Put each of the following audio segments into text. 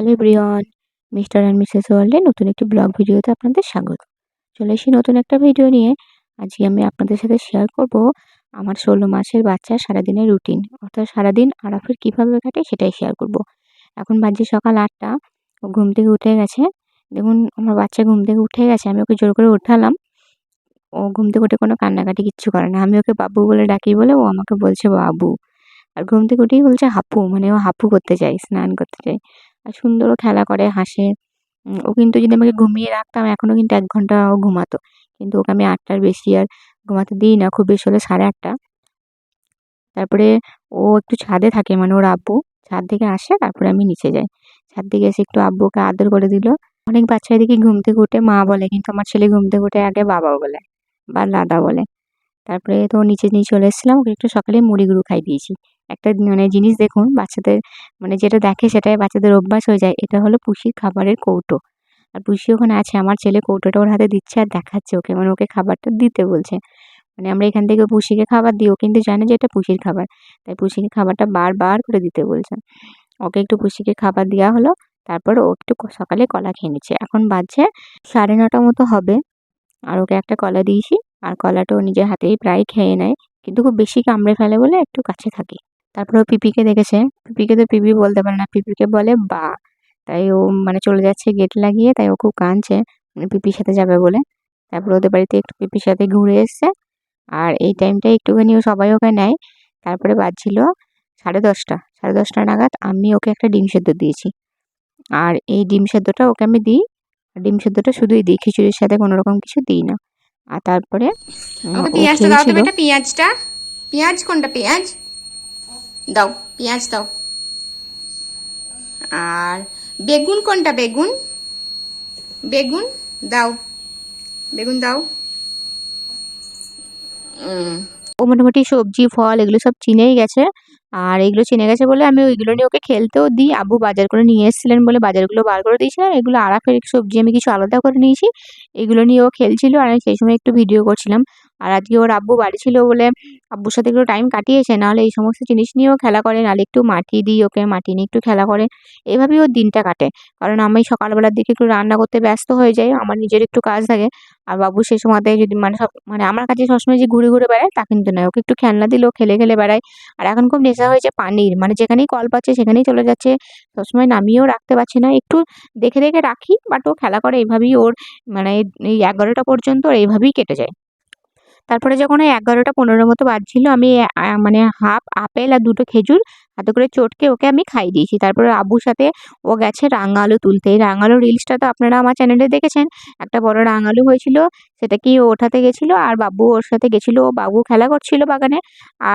Hello everyone mister and Mrs ওয়ার্ল্ডে নতুন একটি ব্লগ ভিডিওতে আপনাদের স্বাগত। চলে এসেছি নতুন একটা ভিডিও নিয়ে। আজকে আমি আপনাদের সাথে শেয়ার করব আমার ষোলো মাসের বাচ্চার সারাদিনের রুটিন অর্থাৎ সারাদিন আরাফের কীভাবে কাটে সেটাই শেয়ার করব। এখন বাজে সকাল আটটা, ও ঘুম থেকে উঠে গেছে। দেখুন, আমার বাচ্চা ঘুম থেকে উঠে গেছে, আমি ওকে জোর করে উঠালাম। ও ঘুম থেকে উঠে কোনো কান্নাকাটি কিচ্ছু করে না। আমি ওকে বাবু বলে ডাকি বলে ও আমাকে বলছে বাবু। আর ঘুম থেকে উঠেই বলছে হাপু মানে ও হাপু করতে চায়, স্নান করতে চায়। আর সুন্দরও খেলা করে, হাসে। ও কিন্তু যদি আমাকে ঘুমিয়ে রাখতাম এখনও কিন্তু এক ঘণ্টা ও ঘুমাতো। কিন্তু ওকে আমি আটটার বেশি আর ঘুমাতে দিই না, খুব বেশি হলে সাড়ে আটটা। তারপরে ও একটু ছাদে থাকে মানে ওর আব্বু। ছাদ থেকে আসে, তারপরে আমি নিচে যাই। ছাদ থেকে এসে একটু আব্বুকে আদর করে দিল। অনেক বাচ্চা দেখি ঘুম থেকে উঠে, মা বলে, কিন্তু আমার ছেলে ঘুম থেকে উঠে আগে বাবা বলে বা দাদা বলে। তারপরে তো নিচে নিয়ে চলে এসেছিলাম, ওকে একটু সকালে মুড়ি গুঁড়ো খাই দিয়েছি। একটা মানে জিনিস দেখুন, বাচ্চাদের মানে যেটা দেখে সেটাই বাচ্চাদের অভ্যাস হয়ে যায়, এটা হলো পুষির খাবারের কৌটো। আর পুষি ওখানে আছে, আমার ছেলে কৌটোটা ওর হাতে দিচ্ছে আর দেখাচ্ছে ওকে মানে ওকে খাবারটা দিতে বলছে। মানে আমরা এখান থেকে পুষিকে খাবার দিই, ও কিন্তু জানে যে এটা পুষির খাবার, তাই পুষিকে খাবারটা বারবার করে দিতে বলছে। ওকে একটু পুষিকে খাবার দেওয়া হলো, তারপর ও একটু সকালে কলা খেয়ে নিচ্ছে। এখন বাজছে সাড়ে নটা মতো হবে, আর ওকে একটা কলা দিয়েছি। আর কলাটা ও নিজের হাতেই প্রায় খেয়ে নেয়। কিন্তু খুব বেশি কামড়ে ফেলে বলে একটু কাছে থাকে। তারপর ও পিপিকে দেখেছে। পিপিকে তো পিপি বলতে পারে না। পিপিকে বলে, বা। তাই ও মানে চলে যাচ্ছে গেট লাগিয়ে। তাই ও খুব কাঁদছে। মানে পিপির সাথে যাবে বলে। তারপর ওদের বাড়িতে একটু পিপির সাথে ঘুরে এসছে। আর এই টাইমটা একটুখানি ও সবাই ওকে নেয়। তারপরে বাজছিল সাড়ে দশটা। সাড়ে দশটা নাগাদ আমি ওকে একটা ডিম সেদ্ধ দিয়েছি। আর এই ডিম সেদ্ধটা ওকে আমি দিই। ডিম সেদ্ধটা শুধুই দিই। খিচুড়ির সাথে কোনো রকম কিছু দিই না। আর তারপরে পেঁয়াজটা দাও তো বেটা পেঁয়াজটা। পেঁয়াজ কোনটা পেঁয়াজ? দাও পেঁয়াজ দাও। আর বেগুন কোনটা বেগুন? বেগুন দাও। বেগুন দাও। ও মোটামুটি সবজি ফল এগুলো সব চিনেই গেছে। আর এগুলো চিনে গেছে বলে আমি ওইগুলো নিয়ে ওকে খেলতেও দিই। আবু বাজার করে নিয়ে এসেছিলেন বলে বাজারগুলো বার করে দিয়েছিলাম এগুলো আরাফের সবজি আমি কিছু আলাদা করে নিয়েছি। এগুলো নিয়ে ও খেলছিল আর আমি সেই সময় একটু ভিডিও করছিলাম। আর আজকে ওর আব্বু বাড়ি ছিল বলে আব্বুর সাথে একটু টাইম কাটিয়েছে, নাহলে এই সমস্ত জিনিস নিয়েও খেলা করে, নাহলে একটু মাটি দিই, ওকে মাটি নিয়ে একটু খেলা করে। এভাবেই ওর দিনটা কাটে। কারণ আমি সকালবেলার দিকে একটু রান্না করতে ব্যস্ত হয়ে যাই, আমার নিজের একটু কাজ থাকে। আর বাবু সেই সময়তে যদি মানে সব মানে আমার কাছে সবসময় যে ঘুরে ঘুরে বেড়ায়, তা কিন্তু নয়। ওকে একটু খেলনা দিলেও খেলে খেলে বেড়ায়। আর এখন খুব নেশা হয়েছে পানির মানে যেখানেই কল পাচ্ছে সেখানেই চলে যাচ্ছে। সবসময় নামিয়েও রাখতে পারছে না। একটু দেখে দেখে রাখি বাট ও খেলা করে। এইভাবেই ওর মানে এই এগারোটা পর্যন্ত এইভাবেই কেটে যায়। তারপরে যখন ওই এগারোটা পনেরো মতো বাজছিল আমি মানে হাফ আপেল আর দুটো খেজুর হাতে করে চটকে ওকে আমি খাইয়ে দিয়েছি। তারপরে আব্বুর সাথে ও গেছে রাঙালু তুলতে। এই রাঙালু রিলসটা তো আপনারা আমার চ্যানেলে দেখেছেন। একটা বড় রাঙালু হয়েছিল, সেটা কি ওঠাতে গেছিল আর বাবু ওর সাথে গেছিল। ও বাবু খেলা করছিল বাগানে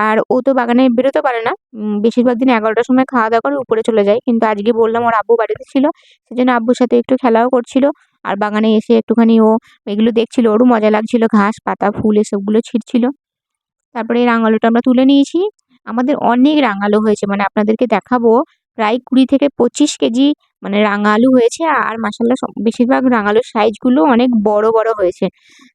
আর ও তো বাগানে বেরোতে পারে না। বেশিরভাগ দিন এগারোটার সময় খাওয়া দাওয়া করে উপরে চলে যায়। কিন্তু আজকে বললাম ওর আব্বু বাড়িতে ছিল, সেজন্য আব্বুর সাথে একটু খেলাও করছিল আর বাগানে এসে একটুখানি ও এগুলো দেখছিল। ওরও মজা লাগছিল, ঘাস, পাতা, ফুল, এসবগুলো ছিঁড়ছিল তারপরে এই রাঙালুটা আমরা তুলে নিয়েছি। আমাদের অনেক রাঙালো হয়েছে। মানে আপনাদেরকে দেখাবো প্রায় কুড়ি থেকে পঁচিশ কেজি মানে রাঙালু হয়েছে আর মাসাল্লাহ বেশিরভাগ রাঙালুর সাইজগুলো অনেক বড় বড় হয়েছে।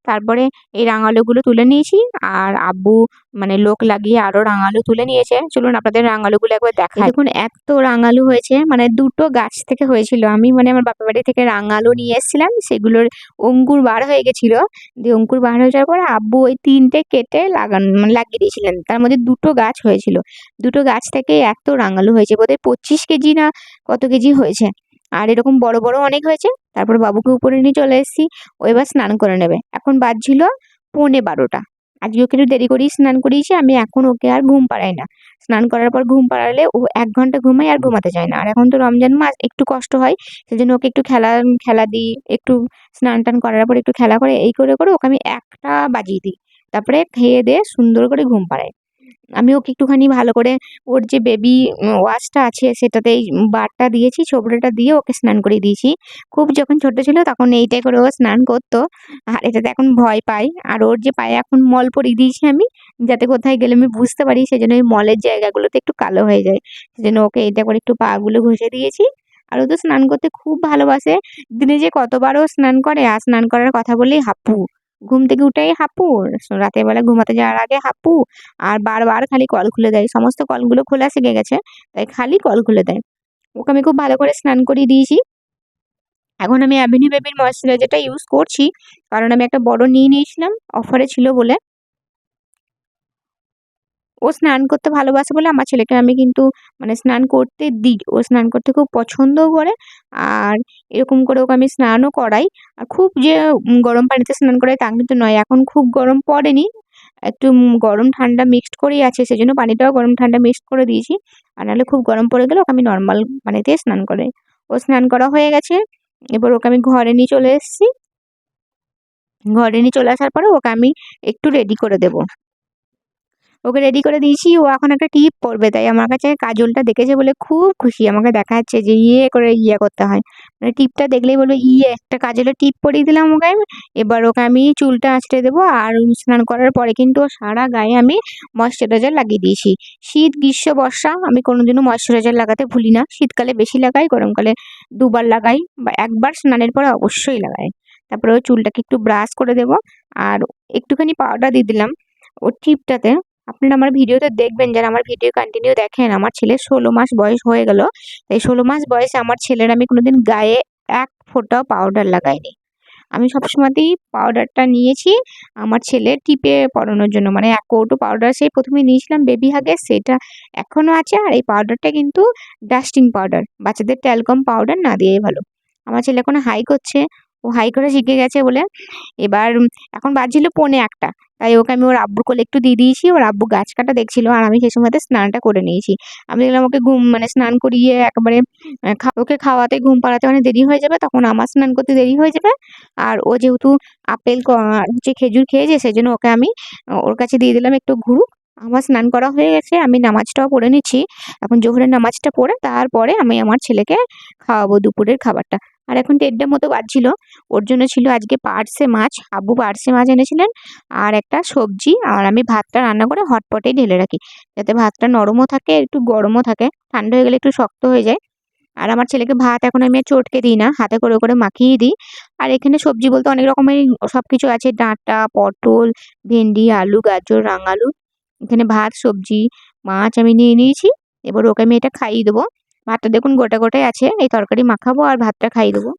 তারপরে এই রাঙালুগুলো তুলে নিয়েছি আর আব্বু মানে লোক লাগিয়ে আরও রাঙালু তুলে নিয়েছে। চলুন আপনাদের রাঙালুগুলো একবার দেখাই। দেখুন এত রাঙালু হয়েছে মানে দুটো গাছ থেকে হয়েছিল। আমি মানে আমার বাপের বাড়ি থেকে রাঙালু নিয়ে এসেছিলাম, সেগুলোর অঙ্কুর বার হয়ে গেছিল। দিয়ে অঙ্কুর বার হয়ে যাওয়ার পরে আব্বু ওই তিনটে কেটে লাগান মানে লাগিয়ে দিয়েছিলেন। তার মধ্যে দুটো গাছ হয়েছিল। দুটো গাছ থেকে এত রাঙালু হয়েছে, বোধহয় পঁচিশ কেজি না কত কেজি হয়েছে। আর এরকম বড় বড় অনেক হয়েছে। তারপর বাবুকে উপরে নিয়ে চলে এসেছি, ও এবার স্নান করে নেবে। এখন বাজছিল পৌনে বারোটা। আজকে ওকে একটু দেরি করেই স্নান করিয়েছি, আমি এখন ওকে আর ঘুম পাড়াই না। স্নান করার পর ঘুম পাড়ালে ও এক ঘণ্টা ঘুমাই আর ঘুমাতে চায় না। আর এখন তো রমজান মাস, একটু কষ্ট হয়, সেজন্য ওকে একটু খেলা খেলা দিই, একটু স্নান টান করার পর একটু খেলা করে, এই করে করে ওকে আমি একটা বাজিয়ে দিই। তারপরে খেয়ে দিয়ে সুন্দর করে ঘুম পাড়াই। আমি ওকে একটুখানি ভালো করে ওর যে বেবি ওয়াশটা আছে সেটাতেই বারটা দিয়েছি, ছোবড়াটা দিয়ে ওকে স্নান করে দিয়েছি। খুব যখন ছোট ছিল তখন এইটাই করে ও স্নান করতো। আর এটাতে এখন ভয় পাই। আর ওর যে পায়ে এখন মল পরিয়ে দিয়েছি আমি, যাতে কোথায় গেলে আমি বুঝতে পারি সেজন্য ওই মলের জায়গাগুলোতে একটু কালো হয়ে যায়। সেজন্য ওকে এটা করে একটু পাগুলো ঘষে দিয়েছি। আর ও তো স্নান করতে খুব ভালোবাসে। দিনে যে কতবারও স্নান করে, আর স্নান করার কথা বললেই হাঁপু। ঘুম থেকে উঠেই হাপু। রাতের বেলা ঘুমাতে যাওয়ার আগে হাপু। আর বারবার খালি কল খুলে দেয়। সমস্ত কলগুলো খোলা শিখে গেছে, তাই খালি কল খুলে দেয়। ওকে আমি খুব ভালো করে স্নান করিয়ে দিয়েছি। এখন আমি অ্যাভিনিউ বেবির ময়শ্চারাইজারটা ইউজ করছি। কারণ আমি একটা বড় নিয়ে নিয়েছিলাম অফারে ছিল বলে। ও স্নান করতে ভালোবাসে বলে আমার ছেলেকে আমি কিন্তু মানে স্নান করতে দিই। ও স্নান করতে খুব পছন্দও করে আর এরকম করে ওকে আমি স্নানও করাই। আর খুব যে গরম পানিতে স্নান করাই তা কিন্তু নয়, এখন খুব গরম পড়েনি। একটু গরম ঠান্ডা মিক্সড করেই আছে, সেজন্য পানিটাও গরম ঠান্ডা মিক্সড করে দিয়েছি। আর নাহলে খুব গরম পড়ে গেলে ওকে আমি নর্মাল পানিতে স্নান করাই। ও স্নান করা হয়ে গেছে, এবার ওকে আমি ঘরে নিয়ে চলে এসেছি। ঘরে নিয়ে চলে আসার পরে ওকে আমি একটু রেডি করে দেবো। ওকে রেডি করে দিয়েছি। ও এখন একটা টিপ পরবে তাই আমার কাছে কাজলটা দেখেছে বলে খুব খুশি। আমাকে দেখাচ্ছে যে ইয়ে করে ইয়ে করতে হয়। মানে টিপটা দেখলেই বলবে ইয়ে একটা কাজলের টিপ পরিয়ে দিলাম ওকে। এবার ওকে আমি চুলটা আঁচড়ে দেবো আর স্নান করার পরে কিন্তু সারা গায়ে আমি ময়শ্চারাইজার লাগিয়ে দিয়েছি। শীত, গ্রীষ্ম, বর্ষা, আমি কোনোদিনও ময়শ্চারাইজার লাগাতে ভুলি না। শীতকালে বেশি লাগাই, গরমকালে দুবার লাগাই বা একবার স্নানের পরে অবশ্যই লাগাই। তারপরে ওই চুলটাকে একটু ব্রাশ করে দেবো আর একটুখানি পাউডার দিয়ে দিলাম। ওর টিপটাতে আপনারা আমার ভিডিওতে দেখবেন যারা আমার ভিডিও কন্টিনিউ দেখেন, আমার ছেলে ষোলো মাস বয়স হয়ে গেল। তাই ষোলো মাস বয়সে আমার ছেলের আমি কোনোদিন গায়ে এক ফোঁটাও পাউডার লাগাইনি। আমি সবসময়তেই পাউডারটা নিয়েছি, আমার ছেলে টিপে পরানোর জন্য। মানে এক কৌটো পাউডার সেই প্রথমে নিয়েছিলাম বেবি হাগে সেটা এখনও আছে। আর এই পাউডারটা কিন্তু ডাস্টিং পাউডার বাচ্চাদের ট্যালকম পাউডার না দিয়েই ভালো। আমার ছেলে এখন হাই করছে। ও হাই করে শিখে গেছে বলে। এবার এখন বাজছিল পৌনে একটা। তাই ওকে আমি ওর আব্বুর কোলে একটু দিয়ে দিয়েছি। ওর আব্বু গাছ কাটা দেখছিল আর আমি সেই সময়তে স্নানটা করে নিয়েছি। আমি দেখলাম ওকে ঘুম মানে স্নান করিয়ে একেবারে ওকে খাওয়াতে, ঘুম পাড়াতে অনেক দেরি হয়ে যাবে। তখন আমার স্নান করতে দেরি হয়ে যাবে। আর ও যেহেতু আপেল হচ্ছে খেজুর খেয়েছে সেই জন্য ওকে আমি ওর কাছে দিয়ে দিলাম একটু ঘুরুক আমার স্নান করা হয়ে গেছে। আমি নামাজটাও পড়ে নিচ্ছি। এখন জোহরের নামাজটা পড়ে, তারপরে আমি আমার ছেলেকে খাওয়াবো দুপুরের খাবারটা। আর এখন দেড়টার মতো বাজছিল। ওর জন্য ছিল আজকে পার্সে মাছ। আব্বু পার্সে মাছ এনেছিলেন আর একটা সবজি। আর আমি ভাতটা রান্না করে হটপটেই ঢেলে রাখি। যাতে ভাতটা নরমও থাকে, একটু গরমও থাকে। ঠান্ডা হয়ে গেলে একটু শক্ত হয়ে যায়। আর আমার ছেলেকে ভাত এখন আমি চটকে দিই না। হাতে করে করে মাখিয়ে দিই। আর এখানে সবজি বলতে অনেক রকমের সব কিছু আছে। ডাঁটা, পটল, ভেন্ডি, আলু, গাজর, রাঙালু। এখানে ভাত, সবজি, মাছ আমি নিয়ে নিয়েছি। এবার ওকে আমি এটা খাইয়ে দেবো। ভাতটা দেখুন গোটা গোটাই আছে, এই তরকারি মাখাবো আর ভাতটা খাইয়ে দেবো।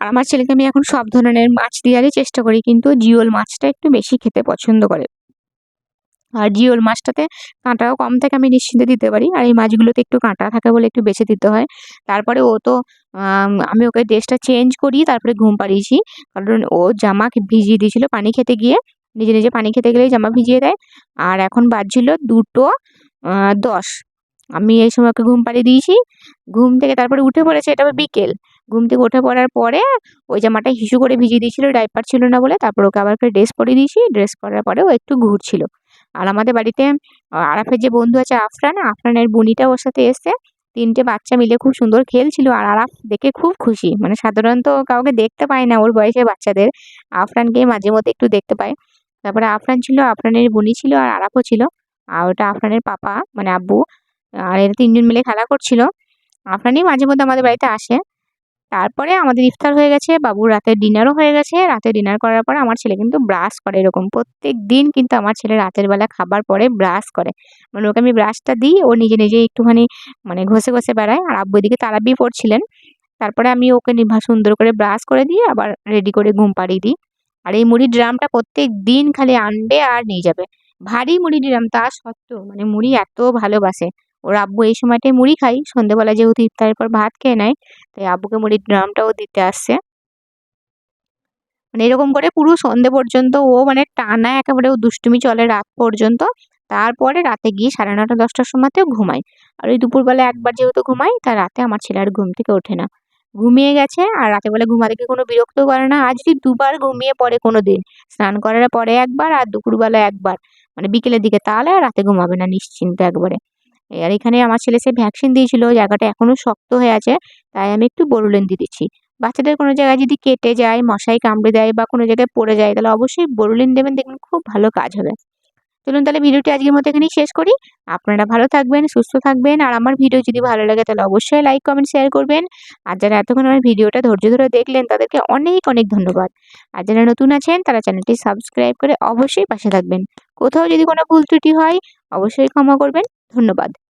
আর আমার ছেলেকে আমি এখন সব ধরনের মাছ দেওয়ারই চেষ্টা করি, কিন্তু জিওল মাছটা একটু বেশি খেতে পছন্দ করে। আর জিওল মাছটাতে কাঁটাও কম থাকে, আমি নিশ্চিন্তে দিতে পারি। আর এই মাছগুলোতে একটু কাঁটা থাকে বলে একটু বেছে দিতে হয়। তারপরে ও তো, আমি ওকে ড্রেসটা চেঞ্জ করি তারপরে ঘুম পাড়িয়েছি। কারণ ও জামা ভিজিয়ে দিয়েছিল পানি খেতে গিয়ে, নিজে নিজে পানি খেতে গেলেই জামা ভিজিয়ে দেয়। আর এখন বাজছিল দুটো দশ। আমি এই সময় ওকে ঘুম পাড়িয়ে দিয়েছি। ঘুম থেকে তারপরে উঠে পড়েছে, এটা বিকেল। ঘুম থেকে উঠে পড়ার পরে ওই জামাটা হিসু করে ভিজিয়ে দিয়েছিল ডাইপার ছিল না বলে। তারপর ওকে আবার ড্রেস পরিয়ে দিয়েছি ড্রেস পরার পরে ও একটু ঘুরছিল। আর আমাদের বাড়িতে আরাফের যে বন্ধু আছে আফরান, আফরানের বুনিটা ওর সাথে এসছে। তিনটে বাচ্চা মিলে খুব সুন্দর খেলছিল আর আরাফ দেখে খুব খুশি। মানে সাধারণত কাউকে দেখতে পায় না ওর বয়সের বাচ্চাদের। আফরানকে মাঝে মধ্যে একটু দেখতে পায়। তারপরে আফরান ছিল, আফরানের বুনি ছিল আর আরাফও ছিল। আর ওটা আফরানের পাপা মানে আব্বু। আর এরা তিনজন মিলে খেলা করছিল। আফরানই মাঝে মধ্যে আমাদের বাড়িতে আসে। তারপরে আমাদের ইফতার হয়ে গেছে, বাবুর রাতের ডিনারও হয়ে গেছে। রাতে ডিনার করার পরে আমার ছেলে কিন্তু ব্রাশ করে এরকম। প্রত্যেক দিন কিন্তু আমার ছেলে রাতের বেলা খাবার পরে ব্রাশ করে। মানে ওকে আমি ব্রাশটা দিই, ও নিজে নিজে একটুখানি মানে ঘষে ঘষে বেড়ায়। আর আব্বু এদিকে তারাবি পড়ছিলেন। তারপরে আমি ওকে সুন্দর করে ব্রাশ করে দিই আবার রেডি করে ঘুম পাড়িয়ে দিই। আর এই মুড়ির ড্রামটা প্রত্যেক দিন খালি আনবে আর নিয়ে যাবে। ভারী মুড়ি ড্রাম তা সত্ত্বেও মানে মুড়ি এত ভালোবাসে। ওর আব্বু এই সময়টায় মুড়ি খাই সন্ধেবেলা যেহেতু ইফতারের পর ভাত খেয়ে নেয়, তাই আব্বুকে মুড়ির ড্রামটাও দিতে আসছে। মানে এরকম করে পুরো সন্ধে পর্যন্ত ও মানে টানা একেবারে ও দুষ্টুমি চলে রাত পর্যন্ত। তারপরে রাতে গিয়ে সাড়ে নটা দশটার সময়তেও ঘুমায়। আর ওই দুপুরবেলা একবার যেহেতু ঘুমাই তার রাতে আমার ছেলে আর ঘুম থেকে ওঠে না। ঘুমিয়ে গেছে আর রাতে বেলা ঘুমাতে গিয়ে কোনো বিরক্ত করে না। আজ যদি দুবার ঘুমিয়ে পড়ে কোনো দিন। স্নান করার পরে একবার আর দুপুরবেলা একবার। মানে বিকেলের দিকে তাহলে আর রাতে ঘুমাবে না নিশ্চিন্তে একবারে। আর এখানে আমার ছেলে সে ভ্যাকসিন দিয়েছিল, জায়গাটা এখনও শক্ত হয়ে আছে, তাই আমি একটু বোরোলিন দিয়ে দিচ্ছি। বাচ্চাদের কোনো জায়গায় যদি কেটে যায় মশাই কামড়ে দেয় বা কোনো জায়গায় পড়ে যায়, তাহলে অবশ্যই বোরোলিন দেবেন, দেখবেন খুব ভালো কাজ হবে। চলুন তাহলে ভিডিওটি আজকের মতো এখানেই শেষ করি। আপনারা ভালো থাকবেন, সুস্থ থাকবেন, আর আমার ভিডিও যদি ভালো লাগে, তাহলে অবশ্যই লাইক কমেন্ট শেয়ার করবেন। আর যারা এতক্ষণ আমার ভিডিওটা ধৈর্য ধরে দেখলেন, তাদেরকে অনেক অনেক ধন্যবাদ। আর যারা নতুন আছেন, তারা চ্যানেলটি সাবস্ক্রাইব করে অবশ্যই পাশে থাকবেন। কোথাও যদি কোনো ভুল ত্রুটি হয়, অবশ্যই ক্ষমা করবেন। ধন্যবাদ।